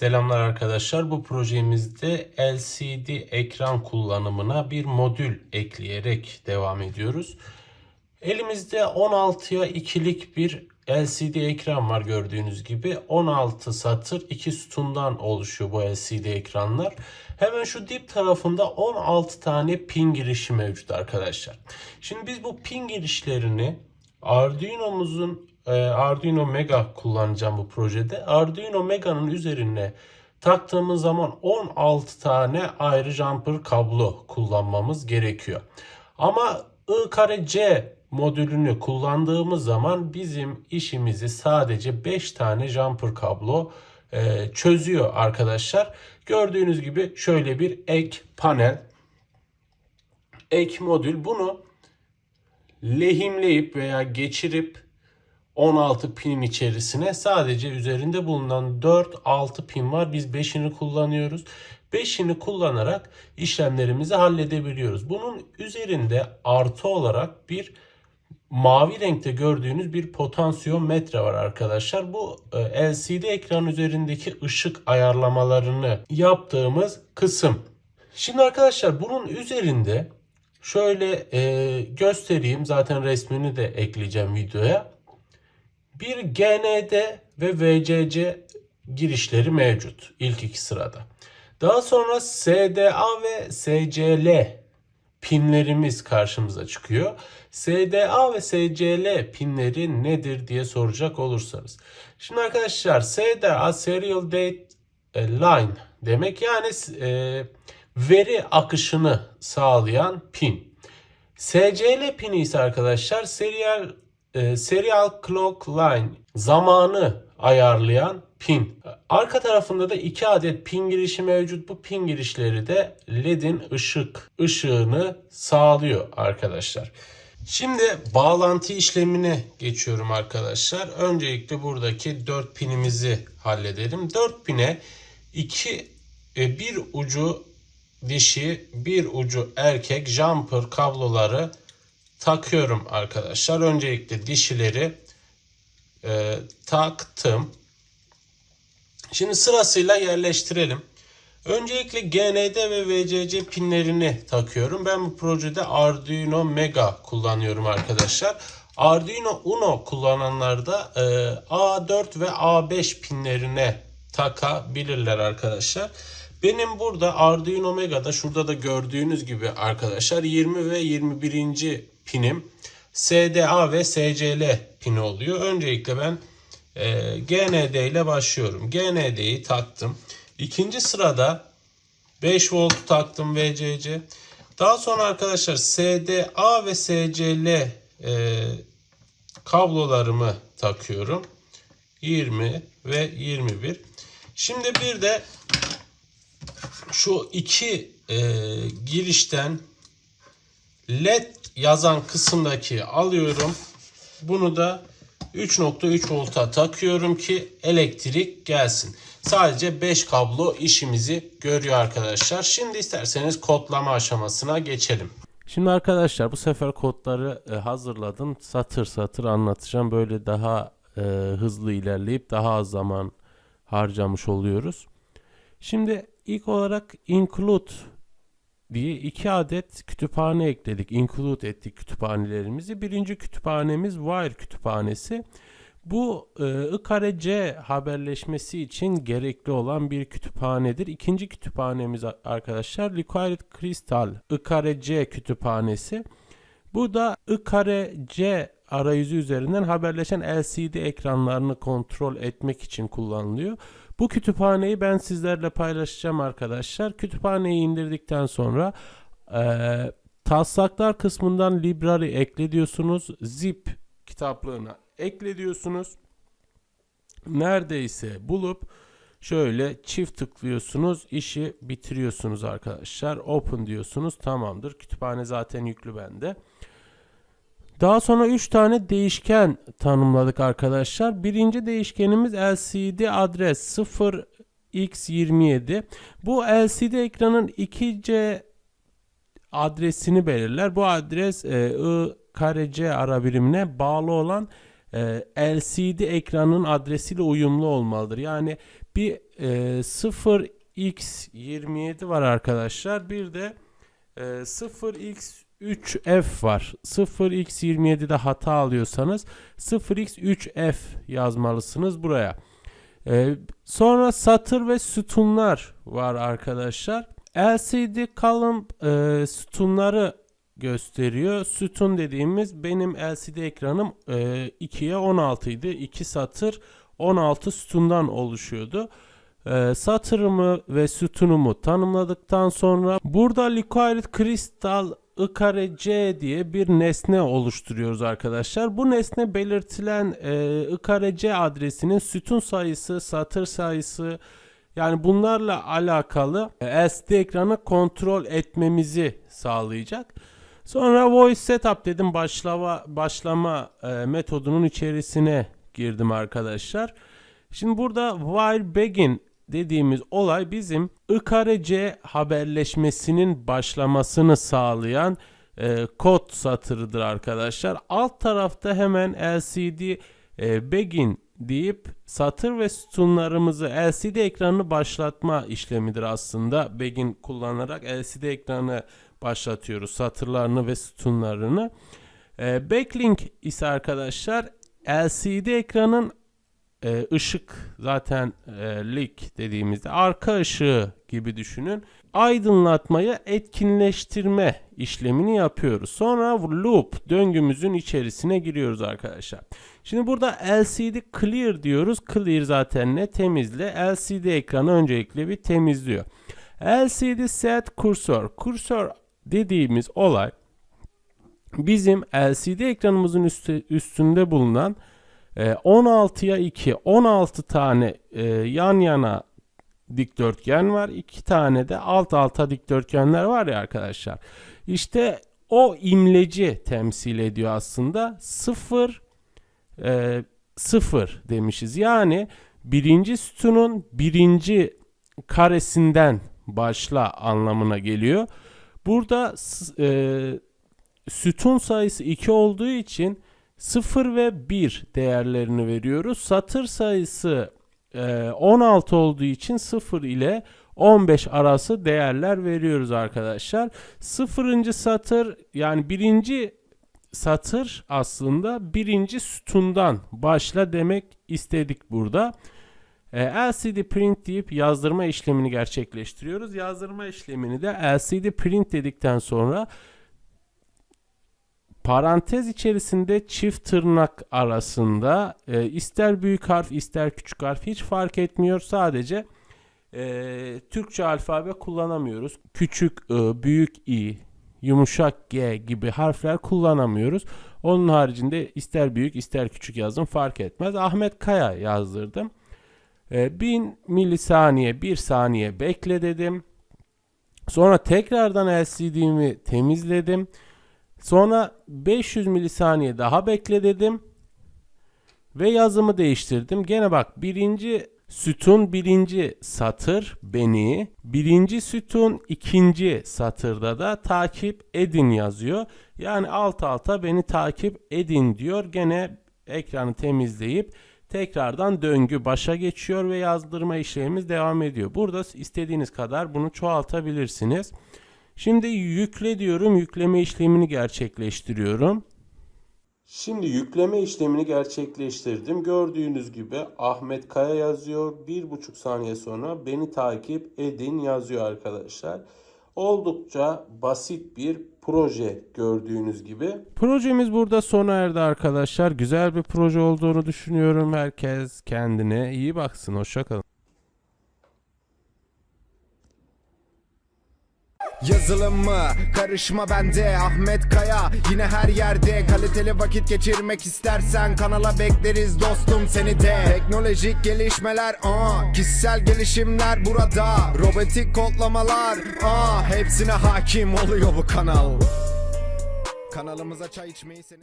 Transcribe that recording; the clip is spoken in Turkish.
Selamlar arkadaşlar. Bu projemizde LCD ekran kullanımına bir modül ekleyerek devam ediyoruz. Elimizde 16'ya 2'lik bir LCD ekran var gördüğünüz gibi. 16 satır 2 sütundan oluşuyor bu LCD ekranlar. Hemen şu dip tarafında 16 tane pin girişi mevcut arkadaşlar. Şimdi biz bu pin girişlerini Arduino'muzun Arduino Mega kullanacağım bu projede. Arduino Mega'nın üzerine taktığımız zaman 16 tane ayrı jumper kablo kullanmamız gerekiyor. Ama I kare C modülünü kullandığımız zaman bizim işimizi sadece 5 tane jumper kablo e, çözüyor arkadaşlar. Gördüğünüz gibi şöyle bir ek panel, ek modül bunu lehimleyip veya geçirip 16 pinin içerisine sadece üzerinde bulunan 4-6 pin var. Biz 5'ini kullanıyoruz. 5'ini kullanarak işlemlerimizi halledebiliyoruz. Bunun üzerinde artı olarak bir mavi renkte gördüğünüz bir potansiyometre var arkadaşlar. Bu e, LCD ekran üzerindeki ışık ayarlamalarını yaptığımız kısım. Şimdi arkadaşlar bunun üzerinde şöyle e, göstereyim. Zaten resmini de ekleyeceğim videoya. Bir GND ve VCC girişleri mevcut ilk iki sırada. Daha sonra SDA ve SCL pinlerimiz karşımıza çıkıyor. SDA ve SCL pinleri nedir diye soracak olursanız. Şimdi arkadaşlar SDA Serial Date e, Line demek yani e, veri akışını sağlayan pin. SCL pini ise arkadaşlar Serial e, Serial Clock Line zamanı ayarlayan pin. Arka tarafında da iki adet pin girişi mevcut. Bu pin girişleri de LED'in ışık ışığını sağlıyor arkadaşlar. Şimdi bağlantı işlemine geçiyorum arkadaşlar. Öncelikle buradaki 4 pinimizi halledelim. 4 pine 2 e, bir ucu dişi, bir ucu erkek jumper kabloları takıyorum arkadaşlar. Öncelikle dişileri e, taktım. Şimdi sırasıyla yerleştirelim. Öncelikle GND ve VCC pinlerini takıyorum. Ben bu projede Arduino Mega kullanıyorum arkadaşlar. Arduino Uno kullananlar da e, A4 ve A5 pinlerine takabilirler arkadaşlar. Benim burada Arduino Mega'da şurada da gördüğünüz gibi arkadaşlar 20 ve 21. pinim SDA ve SCL pini oluyor. Öncelikle ben e, GND ile başlıyorum. GND'yi taktım. İkinci sırada 5 volt taktım VCC. Daha sonra arkadaşlar SDA ve SCL e, kablolarımı takıyorum. 20 ve 21. Şimdi bir de şu iki e, girişten LED yazan kısımdaki alıyorum. Bunu da 3.3 volta takıyorum ki elektrik gelsin. Sadece 5 kablo işimizi görüyor arkadaşlar. Şimdi isterseniz kodlama aşamasına geçelim. Şimdi arkadaşlar bu sefer kodları e, hazırladım. Satır satır anlatacağım. Böyle daha e, hızlı ilerleyip daha az zaman harcamış oluyoruz. Şimdi ilk olarak include diye iki adet kütüphane ekledik. Include ettik kütüphanelerimizi. Birinci kütüphanemiz Wire kütüphanesi. Bu e, I kare C haberleşmesi için gerekli olan bir kütüphanedir. İkinci kütüphanemiz arkadaşlar Required Crystal I kare C kütüphanesi. Bu da I kare C arayüzü üzerinden haberleşen LCD ekranlarını kontrol etmek için kullanılıyor. Bu kütüphaneyi ben sizlerle paylaşacağım arkadaşlar. Kütüphaneyi indirdikten sonra e, taslaklar kısmından library ekle diyorsunuz. Zip kitaplığına ekle diyorsunuz. Neredeyse bulup şöyle çift tıklıyorsunuz. işi bitiriyorsunuz arkadaşlar. Open diyorsunuz. Tamamdır. Kütüphane zaten yüklü bende. Daha sonra 3 tane değişken tanımladık arkadaşlar. Birinci değişkenimiz LCD adres 0x27. Bu LCD ekranın 2C adresini belirler. Bu adres e, I kare C ara birimine bağlı olan e, LCD ekranın adresiyle uyumlu olmalıdır. Yani bir e, 0x27 var arkadaşlar. Bir de e, 0x3f var. 0x27'de hata alıyorsanız 0x3f yazmalısınız buraya. E, sonra satır ve sütunlar var arkadaşlar. LCD column e, sütunları gösteriyor. Sütun dediğimiz benim LCD ekranım e, 2'ye 16 idi. 2 satır 16 sütundan oluşuyordu. E, satırımı ve sütunumu tanımladıktan sonra burada Liquid Crystal I kare C diye bir nesne oluşturuyoruz arkadaşlar. Bu nesne belirtilen e, I kare C adresinin sütun sayısı, satır sayısı yani bunlarla alakalı e, LCD ekranı kontrol etmemizi sağlayacak. Sonra voice setup dedim başlama başlama e, metodunun içerisine girdim arkadaşlar. Şimdi burada while begin dediğimiz olay bizim I kare C haberleşmesinin başlamasını sağlayan e, kod satırıdır arkadaşlar. Alt tarafta hemen LCD e, begin deyip satır ve sütunlarımızı LCD ekranını başlatma işlemidir aslında. Begin kullanarak LCD ekranı başlatıyoruz satırlarını ve sütunlarını. E, backlink ise arkadaşlar LCD ekranın e, ışık zaten e, lik dediğimizde arka ışığı gibi düşünün. Aydınlatmayı etkinleştirme işlemini yapıyoruz. Sonra loop döngümüzün içerisine giriyoruz arkadaşlar. Şimdi burada LCD clear diyoruz. Clear zaten ne? Temizle. LCD ekranı öncelikle bir temizliyor. LCD set cursor. Cursor dediğimiz olay bizim LCD ekranımızın üstü, üstünde bulunan 16'ya 2 16 tane e, yan yana dikdörtgen var. 2 tane de alt alta dikdörtgenler var ya arkadaşlar. İşte o imleci temsil ediyor aslında. 0 e, 0 demişiz. Yani birinci sütunun birinci karesinden başla anlamına geliyor. Burada e, sütun sayısı 2 olduğu için 0 ve 1 değerlerini veriyoruz. Satır sayısı e, 16 olduğu için 0 ile 15 arası değerler veriyoruz arkadaşlar. Sıfırıncı satır yani birinci satır aslında birinci sütundan başla demek istedik burada. E, LCD print deyip yazdırma işlemini gerçekleştiriyoruz. Yazdırma işlemini de LCD print dedikten sonra parantez içerisinde çift tırnak arasında e, ister büyük harf ister küçük harf hiç fark etmiyor. Sadece e, Türkçe alfabe kullanamıyoruz. Küçük I, büyük I, yumuşak G gibi harfler kullanamıyoruz. Onun haricinde ister büyük ister küçük yazdım fark etmez. Ahmet Kaya yazdırdım. E, 1000 milisaniye 1 saniye bekle dedim. Sonra tekrardan LCD'mi temizledim. Sonra 500 milisaniye daha bekle dedim. Ve yazımı değiştirdim. Gene bak birinci sütun birinci satır beni. Birinci sütun ikinci satırda da takip edin yazıyor. Yani alt alta beni takip edin diyor. Gene ekranı temizleyip tekrardan döngü başa geçiyor ve yazdırma işlemimiz devam ediyor. Burada istediğiniz kadar bunu çoğaltabilirsiniz. Şimdi yükle diyorum. Yükleme işlemini gerçekleştiriyorum. Şimdi yükleme işlemini gerçekleştirdim. Gördüğünüz gibi Ahmet Kaya yazıyor. Bir buçuk saniye sonra beni takip edin yazıyor arkadaşlar. Oldukça basit bir proje gördüğünüz gibi. Projemiz burada sona erdi arkadaşlar. Güzel bir proje olduğunu düşünüyorum. Herkes kendine iyi baksın. Hoşçakalın. Yazılım mı? Karışma bende Ahmet Kaya. Yine her yerde kaliteli vakit geçirmek istersen Kanala bekleriz dostum seni de. Teknolojik gelişmeler aa, Kişisel gelişimler burada. Robotik kodlamalar aa, Hepsine hakim oluyor bu kanal. Kanalımıza çay içmeyi seni